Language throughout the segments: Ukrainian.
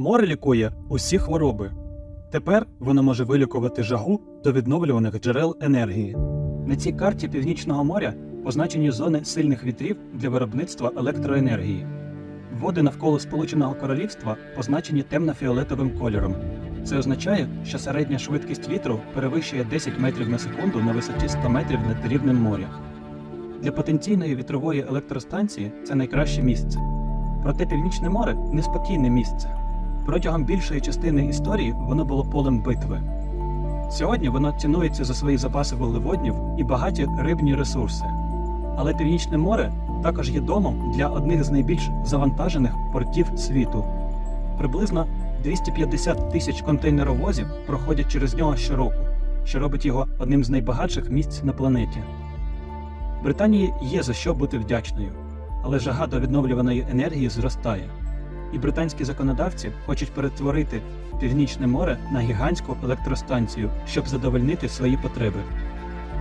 Море лікує усі хвороби. Тепер воно може вилікувати жагу до відновлюваних джерел енергії. На цій карті Північного моря позначені зони сильних вітрів для виробництва електроенергії. Води навколо Сполученого Королівства позначені темно-фіолетовим кольором. Це означає, що середня швидкість вітру перевищує 10 метрів на секунду на висоті 100 метрів над рівнем моря. Для потенційної вітрової електростанції це найкраще місце. Проте Північне море неспокійне місце. Протягом більшої частини історії воно було полем битви. Сьогодні воно цінується за свої запаси вуглеводнів і багаті рибні ресурси. Але Північне море також є домом для одних з найбільш завантажених портів світу. Приблизно 250 тисяч контейнеровозів проходять через нього щороку, що робить його одним з найбагатших місць на планеті. Британії є за що бути вдячною, але жага до відновлюваної енергії зростає. І британські законодавці хочуть перетворити Північне море на гігантську електростанцію, щоб задовольнити свої потреби.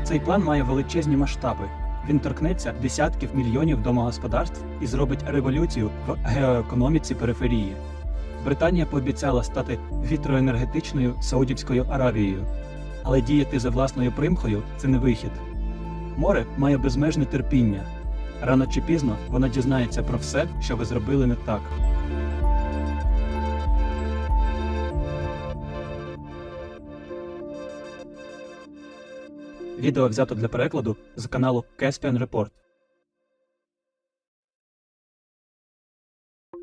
Цей план має величезні масштаби. Він торкнеться десятків мільйонів домогосподарств і зробить революцію в геоекономіці периферії. Британія пообіцяла стати вітроенергетичною Саудівською Аравією, але діяти за власною примхою це не вихід. Море має безмежне терпіння. Рано чи пізно воно дізнається про все, що ви зробили не так. Відео взято для перекладу з каналу Caspian Report.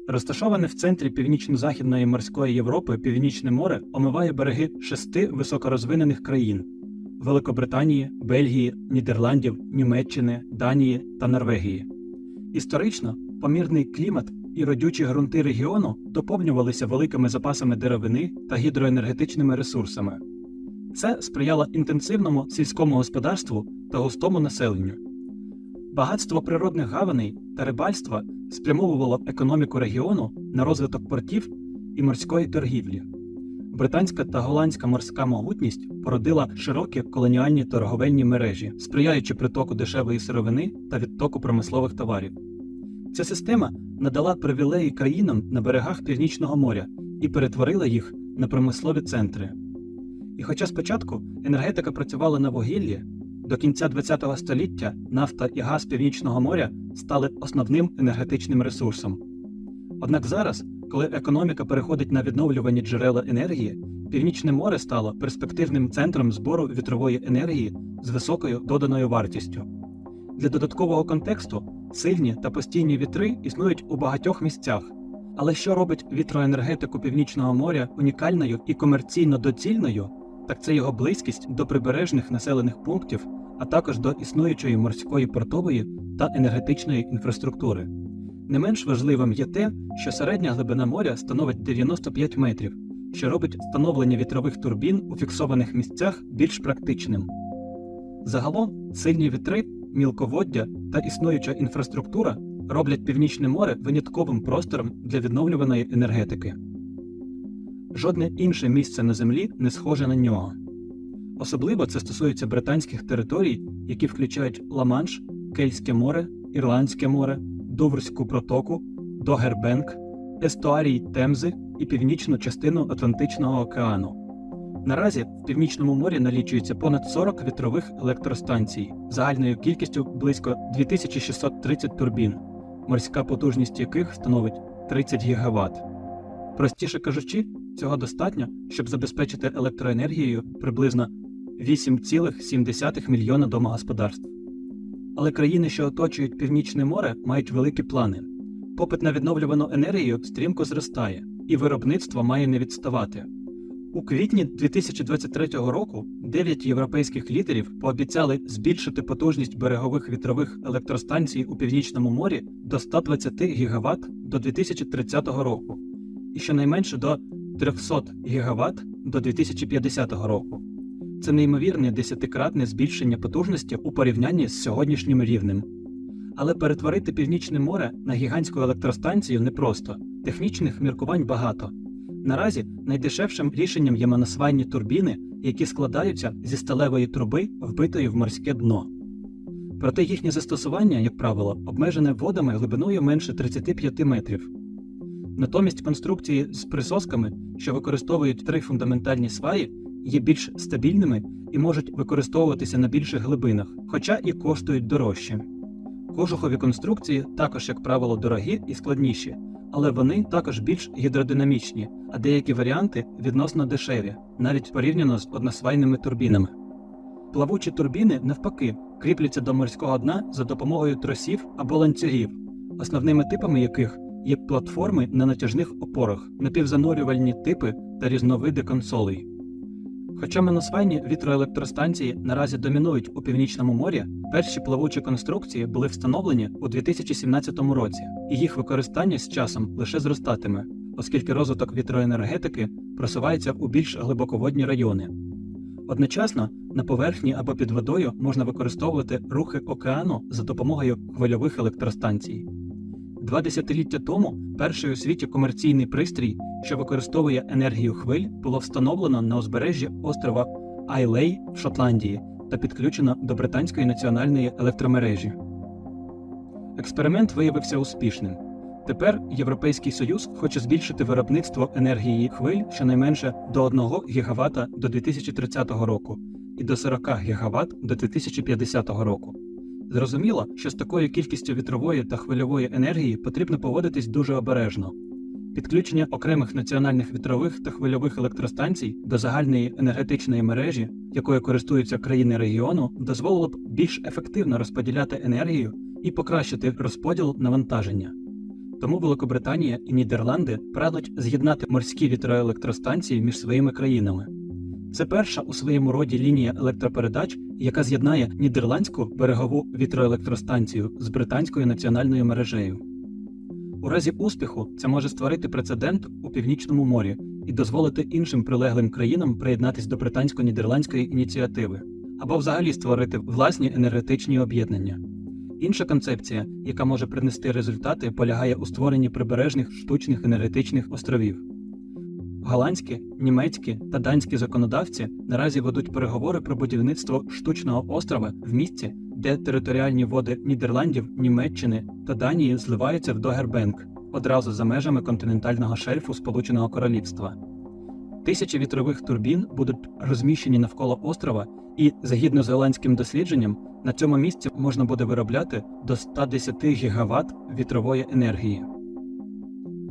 Розташоване в центрі північно-західної морської Європи Північне море омиває береги шести високорозвинених країн Великобританії, Бельгії, Нідерландів, Німеччини, Данії та Норвегії. Історично помірний клімат і родючі ґрунти регіону доповнювалися великими запасами деревини та гідроенергетичними ресурсами. Це сприяло інтенсивному сільському господарству та густому населенню. Багатство природних гаваней та рибальства спрямовувало економіку регіону на розвиток портів і морської торгівлі. Британська та голландська морська могутність породила широкі колоніальні торговельні мережі, сприяючи притоку дешевої сировини та відтоку промислових товарів. Ця система надала привілеї країнам на берегах Північного моря і перетворила їх на промислові центри. І хоча спочатку енергетика працювала на вугіллі, до кінця ХХ століття нафта і газ Північного моря стали основним енергетичним ресурсом. Однак зараз, коли економіка переходить на відновлювані джерела енергії, Північне море стало перспективним центром збору вітрової енергії з високою доданою вартістю. Для додаткового контексту сильні та постійні вітри існують у багатьох місцях. Але що робить вітроенергетику Північного моря унікальною і комерційно доцільною, так це його близькість до прибережних населених пунктів, а також до існуючої морської портової та енергетичної інфраструктури. Не менш важливим є те, що середня глибина моря становить 95 метрів, що робить встановлення вітрових турбін у фіксованих місцях більш практичним. Загалом сильні вітри, мілководдя та існуюча інфраструктура роблять Північне море винятковим простором для відновлюваної енергетики. Жодне інше місце на землі не схоже на нього. Особливо це стосується британських територій, які включають Ла-Манш, Кельтське море, Ірландське море, Доврську протоку, Догербенк, естуарій Темзи і північну частину Атлантичного океану. Наразі в північному морі налічується понад 40 вітрових електростанцій загальною кількістю близько 2630 турбін, морська потужність яких становить 30 ГВт. Простіше кажучи, цього достатньо, щоб забезпечити електроенергією приблизно 8,7 мільйона домогосподарств. Але країни, що оточують Північне море, мають великі плани. Попит на відновлювану енергію стрімко зростає, і виробництво має не відставати. У квітні 2023 року 9 європейських лідерів пообіцяли збільшити потужність берегових вітрових електростанцій у Північному морі до 120 ГВт до 2030 року і щонайменше до 300 ГВт до 2050 року. Це неймовірне десятикратне збільшення потужності у порівнянні з сьогоднішнім рівнем. Але перетворити Північне море на гігантську електростанцію непросто, технічних міркувань багато. Наразі найдешевшим рішенням є моносвайні турбіни, які складаються зі сталевої труби, вбитої в морське дно. Проте їхнє застосування, як правило, обмежене водами глибиною менше 35 метрів. Натомість конструкції з присосками, що використовують три фундаментальні сваї, є більш стабільними і можуть використовуватися на більших глибинах, хоча і коштують дорожче. Кожухові конструкції також, як правило, дорогі і складніші, але вони також більш гідродинамічні, а деякі варіанти відносно дешеві, навіть порівняно з односвайними турбінами. Плавучі турбіни, навпаки, кріпляться до морського дна за допомогою тросів або ланцюгів, основними типами яких є платформи на натяжних опорах, напівзанурювальні типи та різновиди консолей. Хоча моносвайні вітроелектростанції наразі домінують у північному морі, перші плавучі конструкції були встановлені у 2017 році, і їх використання з часом лише зростатиме, оскільки розвиток вітроенергетики просувається у більш глибоководні райони. Одночасно на поверхні або під водою можна використовувати рухи океану за допомогою хвильових електростанцій. Два десятиліття тому перший у світі комерційний пристрій, що використовує енергію хвиль, було встановлено на узбережжі острова Айлей в Шотландії та підключено до британської національної електромережі. Експеримент виявився успішним. Тепер Європейський Союз хоче збільшити виробництво енергії хвиль щонайменше до 1 ГВт до 2030 року і до 40 ГВт до 2050 року. Зрозуміло, що з такою кількістю вітрової та хвильової енергії потрібно поводитись дуже обережно. Підключення окремих національних вітрових та хвильових електростанцій до загальної енергетичної мережі, якою користуються країни регіону, дозволило б більш ефективно розподіляти енергію і покращити розподіл навантаження. Тому Великобританія і Нідерланди прагнуть з'єднати морські вітроелектростанції між своїми країнами. Це перша у своєму роді лінія електропередач, яка з'єднає нідерландську берегову вітроелектростанцію з британською національною мережею. У разі успіху це може створити прецедент у північному морі і дозволити іншим прилеглим країнам приєднатись до британсько-нідерландської ініціативи або взагалі створити власні енергетичні об'єднання. Інша концепція, яка може принести результати, полягає у створенні прибережних штучних енергетичних островів. Голландські, німецькі та данські законодавці наразі ведуть переговори про будівництво штучного острова в місці, де територіальні води Нідерландів, Німеччини та Данії зливаються в Догербенк одразу за межами континентального шельфу Сполученого Королівства. Тисячі вітрових турбін будуть розміщені навколо острова, і, згідно з голландським дослідженням, на цьому місці можна буде виробляти до 110 ГВт вітрової енергії.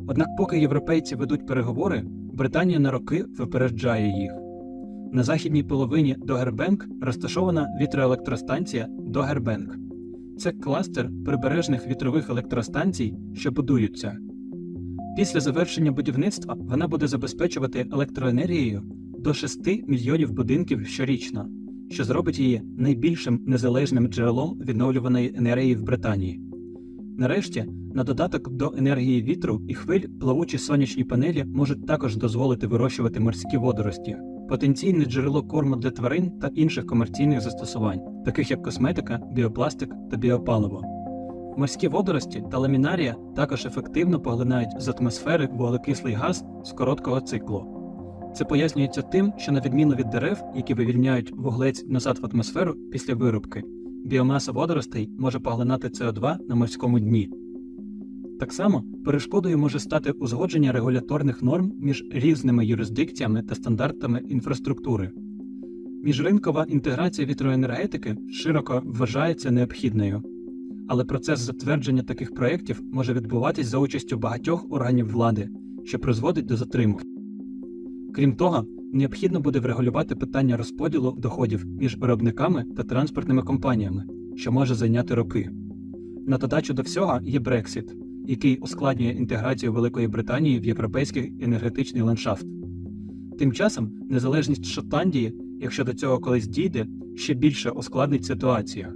Однак, поки європейці ведуть переговори, Британія на роки випереджає їх. На західній половині Догербенк розташована вітроелектростанція Догербенк. Це кластер прибережних вітрових електростанцій, що будуються. Після завершення будівництва вона буде забезпечувати електроенергією до 6 мільйонів будинків щорічно, що зробить її найбільшим незалежним джерелом відновлюваної енергії в Британії. Нарешті, на додаток до енергії вітру і хвиль, плавучі сонячні панелі можуть також дозволити вирощувати морські водорості, потенційне джерело корму для тварин та інших комерційних застосувань, таких як косметика, біопластик та біопаливо. Морські водорості та ламінарія також ефективно поглинають з атмосфери вуглекислий газ з короткого циклу. Це пояснюється тим, що на відміну від дерев, які вивільняють вуглець назад в атмосферу після вирубки, біомаса водоростей може поглинати СО2 на морському дні. Так само перешкодою може стати узгодження регуляторних норм між різними юрисдикціями та стандартами інфраструктури. Міжринкова інтеграція вітроенергетики широко вважається необхідною, але процес затвердження таких проєктів може відбуватись за участю багатьох органів влади, що призводить до затримок. Крім того, необхідно буде врегулювати питання розподілу доходів між виробниками та транспортними компаніями, що може зайняти роки. На додачу до всього є Брексіт, який ускладнює інтеграцію Великої Британії в європейський енергетичний ландшафт. Тим часом незалежність Шотландії, якщо до цього колись дійде, ще більше ускладнить ситуацію.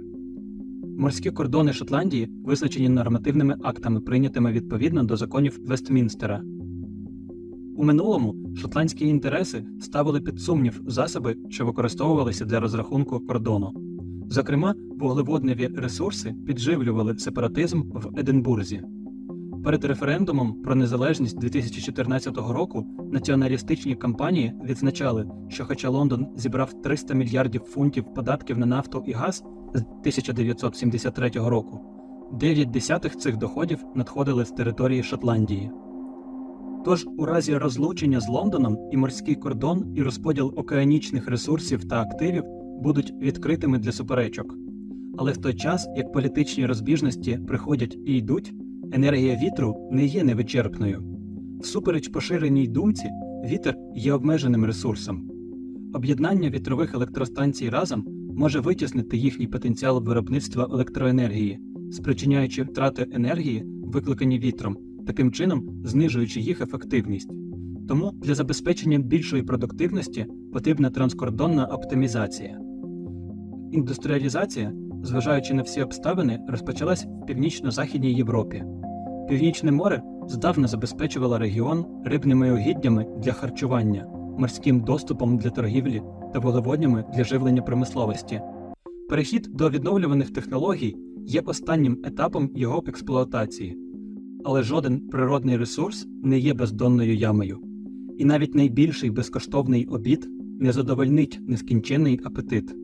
Морські кордони Шотландії визначені нормативними актами, прийнятими відповідно до законів Вестмінстера. У минулому шотландські інтереси ставили під сумнів засоби, що використовувалися для розрахунку кордону. Зокрема, вуглеводневі ресурси підживлювали сепаратизм в Единбурзі. Перед референдумом про незалежність 2014 року націоналістичні кампанії відзначали, що хоча Лондон зібрав 300 мільярдів фунтів податків на нафту і газ з 1973 року, 9 десятих цих доходів надходили з території Шотландії. Тож у разі розлучення з Лондоном і морський кордон і розподіл океанічних ресурсів та активів будуть відкритими для суперечок. Але в той час, як політичні розбіжності приходять і йдуть, енергія вітру не є невичерпною. Всупереч поширеній думці, вітер є обмеженим ресурсом. Об'єднання вітрових електростанцій разом може витіснити їхній потенціал виробництва електроенергії, спричиняючи втрати енергії, викликані вітром, таким чином знижуючи їх ефективність. Тому для забезпечення більшої продуктивності потрібна транскордонна оптимізація. Індустріалізація, зважаючи на всі обставини, розпочалась в північно-західній Європі. Північне море здавна забезпечувало регіон рибними угіддями для харчування, морським доступом для торгівлі та вуглеводнями для живлення промисловості. Перехід до відновлюваних технологій є останнім етапом його експлуатації, але жоден природний ресурс не є бездонною ямою, і навіть найбільший безкоштовний обід не задовольнить нескінченний апетит.